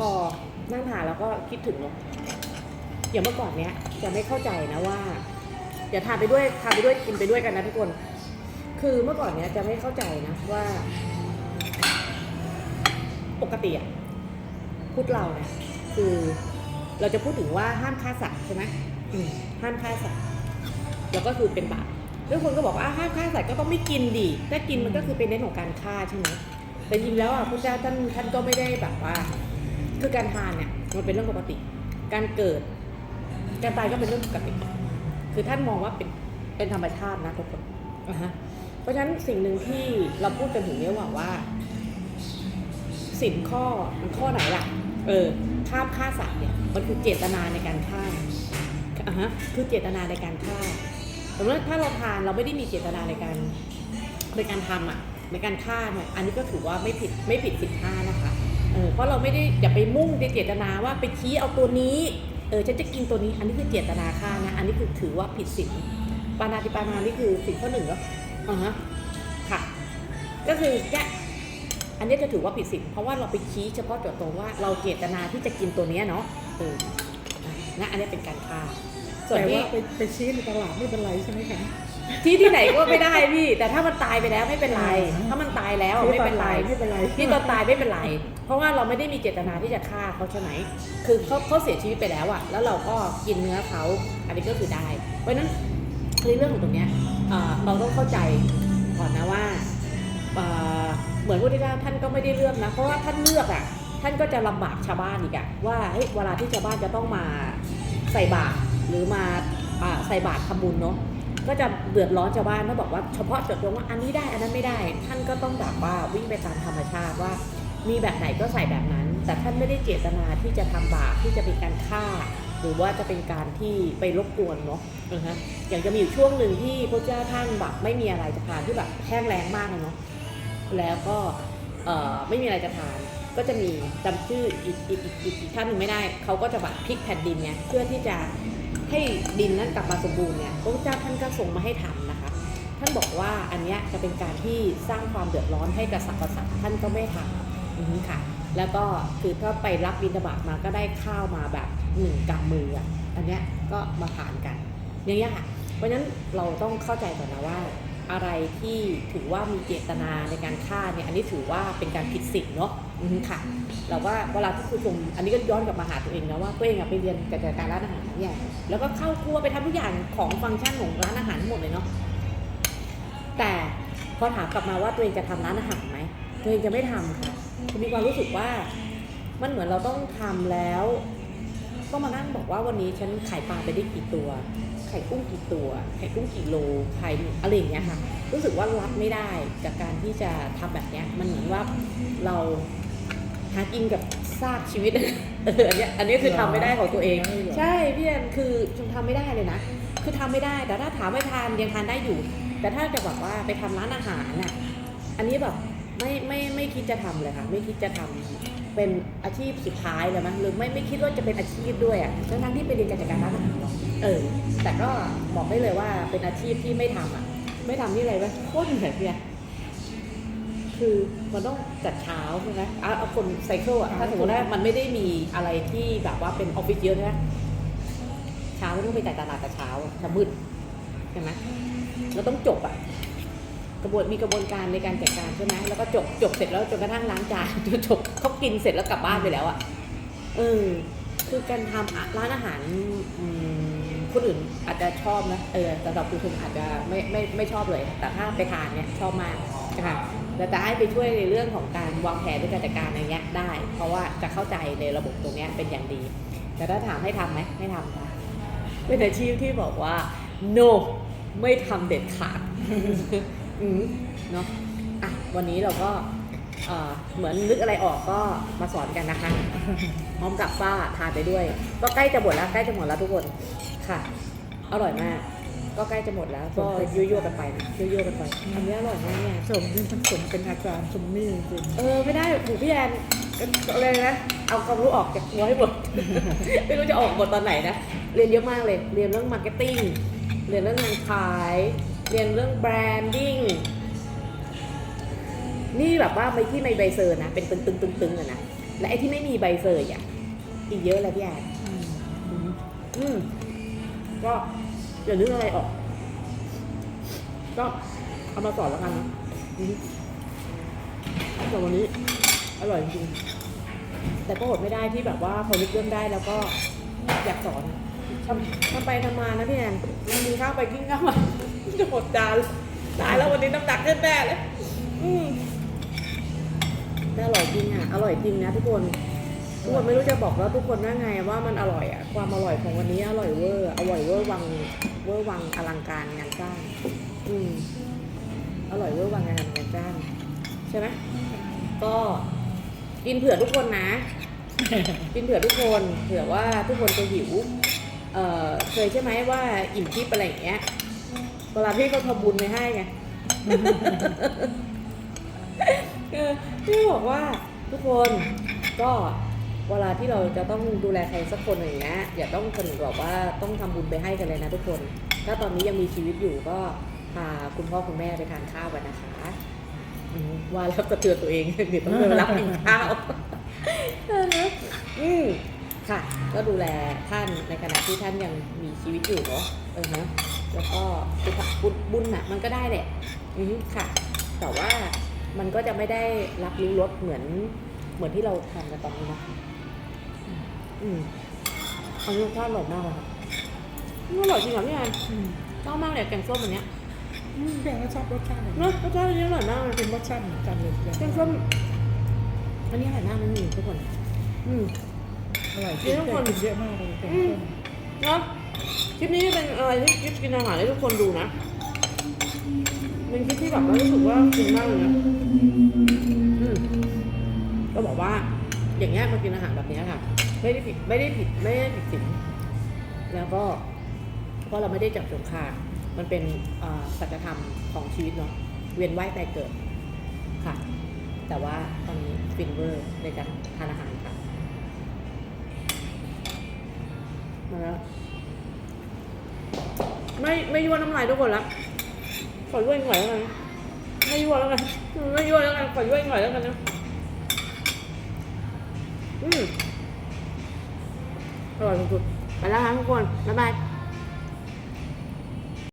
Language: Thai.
พอนั่งทานแล้วก็คิดถึงเนาะอย่างเมื่อก่อนเนี้ยจะไม่เข้าใจนะว่าอย่าทานไปด้วยทานไปด้วยกินไปด้วยกันนะทุกคน คือเมื่อก่อนเนี้ยจะไม่เข้าใจนะว่า ปกติอะพุทธเราเนี่ยคือเราจะพูดถึงว่าห้ามฆ่าสัตว์ใช่ไหมอืมห้ามฆ่าสัตว์แล้วก็คือเป็นบาปทุกคนก็บอกว่าอะห้ามฆ่าสัตว์ก็ต้องไม่กินดิถ้ากินมันก็คือเป็นเรื่องของการฆ่าใช่ไหมแต่จริงแล้วอะพระเจ้าท่านท่านก็ไม่ได้แบบว่า คือการทานเนี่ยมันเป็นเรื่องปกติ การเกิด การตายก็เป็นเรื่องปกติ คือท่านมองว่าเป็นเป็นธรรมชาตินะทุกคนอะฮะเพราะฉะนั้นสิ่งหนึ่งที่เราพูดกันถึงเนี่ยว่าว่าสินข้อมันข้อไหนล่ะ เออข้ามฆ่าสัตว์เนี่ยมันคือเจตนาในการฆ่าอะฮะคือเจตนาในการฆ่าสมมติถ้าเราทานเราไม่ได้มีเจตนาในการในการทำอะในการฆ่าเนี่ยอันนี้ก็ถือว่าไม่ผิดไม่ผิดสินฆ่านะคะ เออเพราะเราไม่ได้อย่าไปมุ่งในเจตนาว่าไปชี้เอาตัวนี้เออฉันจะกินตัวนี้อันนี้คือเจตนาฆ่านะ อันนี้คือถือว่าผิดศีลปานาติปานานี่คือสิ่งข้อหนึ่งแล้วอ่าฮะค่ะ ก็คือแยกอันนี้จะถือว่าผิดศีลเพราะว่าเราไปชี้เฉพาะเจาะจงว่าเราเจตนาที่จะกินตัวนี้เนาะเออนะอันนี้เป็นการฆ่าส่วนแต่ที่ว่าไปไปชี้ในตลาดไม่เป็นไรใช่ไหมคะ ที่ที่ไหนก็ไม่ได้พี่ แต่ถ้ามันตายไปแล้วไม่เป็นไร ถ้ามันตายแล้วไม่เป็นไร ไม่เป็นไรที่ตอนตายไม่เป็นไร เพราะว่าเราไม่ได้มีเจตนาที่จะฆ่าเขาใช่ไหม คือเขาเขาเสียชีวิตไปแล้วอะแล้วเราก็กินเนื้อเขา อันนี้ก็คือได้ เพราะฉะนั้นในเรื่องของตรงเนี้ยเอ่อเราต้องเข้าใจก่อนนะว่าเอ่อเหมือนพระพุทธเจ้าท่านก็ไม่ได้เลือกนะ เพราะว่าท่านเลือกอะท่านก็จะลำบากชาวบ้านอีกอะว่าเฮ้ยเวลาที่ชาวบ้านจะต้องมาใส่บาตรหรือมาอ่าใส่บาตรทำบุญเนาะ ก็จะเดือดร้อนชาวบ้านถ้าบอกว่าเฉพาะเจาะจงว่าอันนี้ได้อันนั้นไม่ได้ ท่านก็ต้องแบบว่าวิ่งไปตามธรรมชาติว่า มีแบบไหนก็ใส่แบบนั้น แต่ท่านไม่ได้เจตนาที่จะทำบาปที่จะเป็นการฆ่า หรือว่าจะเป็นการที่ไปรบกวนเนาะอือฮะอย่างจะมีอยู่ช่วงหนึ่งที่พระเจ้าท่านแบบไม่มีอะไรจะทานที่แบบแห้งแล้งมากเลยเนาะแล้วก็เอ่อไม่มีอะไรจะทานก็จะมีจำชื่ออีกอีกอีกอีกอีกท่านหนึ่งไม่ได้ เขาก็จะแบบพลิกแผ่นดินไงเพื่อที่จะ ให้ดินนั้นกลับมาสมบูรณ์เนี่ยพระพุทธเจ้าท่านก็ทรงมาให้ทำนะคะ ท่านบอกว่าอันเนี้ยจะเป็นการที่สร้างความเดือดร้อนให้กับสรรพสัตว์ท่านก็ไม่ทำนี่ค่ะ แล้วก็คือถ้าไปรับบิณฑบาทมาก็ได้ข้าวมาแบบหนึ่งกำมืออะอันเนี้ยก็มาผ่านกันอย่างเงี้ยค่ะ เพราะฉะนั้นเราต้องเข้าใจก่อนนะว่า อะไรที่ถือว่ามีเจตนาในการฆ่าเนี่ยอันนี้ถือว่าเป็นการผิดศีลเนาะอือฮึค่ะเราว่าเวลาที่คุณชมอันนี้ก็ย้อนกลับมาหาตัวเองนะว่าตัวเองอะไปเรียนการจัดการร้านอาหารเนี่ยแล้วก็เข้าครัวไปทำทุกอย่างของฟังก์ชันของร้านอาหารทั้งหมดเลยเนาะแต่พอถามกลับมาว่าตัวเองจะทำร้านอาหารไหมตัวเองจะไม่ทำค่ะจะมีความรู้สึกว่ามันเหมือนเราต้องทำแล้ว ก็มานั่งบอกว่าวันนี้ฉันขายปลาไปได้กี่ตัว ไข่กุ้งกี่ตัว ไข่กุ้งกี่โลไข่อะไรอย่างเงี้ยค่ะ รู้สึกว่ารับไม่ได้กับการที่จะทำแบบเนี้ย มันเหมือนว่าเราหากินกับซากชีวิตเอออันเนี้ยอันนี้คือทำไม่ได้ของตัวเอง ใช่พี่แอนคือชมทำไม่ได้เลยนะ คือทำไม่ได้ แต่ถ้าถามไม่ทานยังทานได้อยู่ แต่ถ้าจะแบบว่าไปทำร้านอาหารน่ะ อันนี้แบบไม่ไม่ไม่คิดจะทำเลยค่ะ ไม่คิดจะทำ เป็นอาชีพสุดท้ายเลยมั้ยหรือไม่ไม่คิดว่าจะเป็นอาชีพด้วยอะทั้งทั้งที่ไปเรียนการจัดการร้านอาหารเนาะเออ แต่ก็บอกได้เลยว่าเป็นอาชีพที่ไม่ทำอะ ไม่ทำนี่อะไรวะโคตรเหนื่อยพี่อนคือมันต้องจัดเช้าใช่ไหมเอาเอาคนไซเคิลอะถ้าสมมติว่ามันไม่ได้มีอะไรที่แบบว่าเป็นออฟฟิศเยอะใช่ไหมเช้าก็ต้องไปจ่ายตลาดแต่เช้าจะมืดใช่ไหมเราต้องจบอะ กระบวนมีกระบวนการในการจัดการใช่ไหมแล้วก็จบจบเสร็จแล้วจนกระทั่งล้างจานจนจบเขากินเสร็จแล้วกลับบ้านไปแล้วอะเออคือการทำร้านอาหารคนอื่นอาจจะชอบนะเออแต่สำหรับคุณชมอาจจะไม่ไม่ไม่ชอบเลย แต่ถ้าไปทานเนี่ยชอบมากนะคะแต่จะให้ไปช่วยในเรื่องของการวางแผนในการจัดการอะไรเงี้ยได้ เพราะว่าจะเข้าใจในระบบตรงเนี้ยเป็นอย่างดี แต่ถ้าถามให้ทำไหมไม่ทำค่ะเป็นอาชีพที่บอกว่า no ไม่ทำเด็ดขาด อืมเนาะอะวันนี้เราก็เอ่อเหมือนนึกอะไรออกก็มาสอนกันนะคะ พร้อมกับป้าทานไปด้วย ก็ใกล้จะหมดแล้วใกล้จะหมดแล้วทุกคนค่ะ อร่อยมาก ก็ใกล้จะหมดแล้ว ก็ยั่วๆกันไปนะยั่วๆกันไปอันนี้อร่อยมากเนี่ย สมนี่มันสมเป็นอาจารย์สมนี่จริงเออไม่ได้ถูกพี่แอนอะไรนะเอาความรู้ออกจากหัวให้หมด ไม่รู้จะออกหมดตอนไหนนะ เรียนเยอะมากเลย เรียนเรื่องมาร์เก็ตติ้งเรียนเรื่องงานขาย เรียนเรื่องแบรนดิ้งนี่แบบว่าไม่ที่ไม่ใบเซอร์นะ เป็นตึงตึงตึงตึงๆๆอะนะ และไอ้ที่ไม่มีใบเซยอะอีกเยอะเลยพี่แอนอืมอืมอืมก็อย่านึกอะไรออก ก็เอามาสอนแล้วกันนะอืมแต่วันนี้ อร่อยจริงๆแต่ก็อดไม่ได้ที่แบบว่าพอนึกเรื่องได้แล้วก็อยากสอน ทำไปทำมานะพี่แอนกินข้าวไปกินข้าวมาจะหมดจานตายแล้ววันนี้น้ำหนักขึ้นแน่เลยอืมแต่อร่อยจริงอะ อร่อยจริงนะทุกคน ทุกคนไม่รู้จะบอกแล้วทุกคนว่าไงว่ามันอร่อยอะ ความอร่อยของวันนี้อร่อยเวอร์ อร่อยเวอร์วัง เวอร์วังอลังการงานสร้าง อืม อร่อยเวอร์วังงานงานสร้างใช่ไหมก็กินเผื่อทุกคนนะ กินเผื่อทุกคน เผื่อว่าทุกคนจะหิว เออเคยใช่ไหมว่าอิ่มทิพย์อะไรอย่างเงี้ยเวลาพี่เขาทำบุญไปให้ไงพี่บอกว่าทุกคนก็เวลาที่เราจะต้องดูแลใครสักคนอย่างเงี้ยอย่าต้องคนแบบว่าต้องทำบุญไปให้กันเลยนะทุกคน ถ้าตอนนี้ยังมีชีวิตอยู่ก็พาคุณพ่อคุณแม่ไปทานข้าวกันนะคะว่าแล้วก็เตือนตัวเองเดี๋ยวต้องไปรับกินข้าวอืม ค่ะ ก็ดูแลท่านในขณะที่ท่านยังมีชีวิตอยู่เนาะเออฮะแล้วก็บุญบุญน่ะมันก็ได้แหละอืมค่ะ แต่ว่ามันก็จะไม่ได้รับรู้รสเหมือนเหมือนที่เราทำกันตอนนี้นะอืมอันนี้รสชาติอร่อยมากเลยค่ะอร่อยจริงเหรอพี่แอนอืมชอบมากเลยแกงส้มอันเนี้ยอืมแกงก็ชอบรสชาติแบบเนอะรสชาติอันนี้อร่อยมากเลยเป็นรสชาติเหมือนกันเลยแกงส้มอันนี้อร่อยมากนะนี่ทุกคน อืม อร่อยนี่ทุกคนกินเยอะมากเลยแกงส้มเนาะคลิปนี้เป็นอะไรที่คลิปกินอาหารให้ทุกคนดูนะเป็นคลิปที่แบบว่ารู้สึกว่ากินมากเลยนะอืมก็บอกว่า อย่างเงี้ยมากินอาหารแบบเนี้ยค่ะ ไม่ได้ผิดไม่ได้ผิดไม่ได้ผิดศีลแล้วก็เพราะเราไม่ได้จับจงคามันเป็นเอ่อสัจธรรมของชีวิตเนาะเวียนว่ายตายเกิดค่ะ แต่ว่าตอนนี้ฟินเวอร์ในการทานอาหารค่ะ มาแล้วไม่ไม่ยั่วน้ำลายทุกคนละขอยั่วอีกหน่อยแล้วกันไม่ยั่วแล้วกันไม่ยั่วแล้วกันขอยั่วอีกหน่อยแล้วกันนะอืมอร่อยสุดๆไปแล้วค่ะทุกคนบ๊ายบาย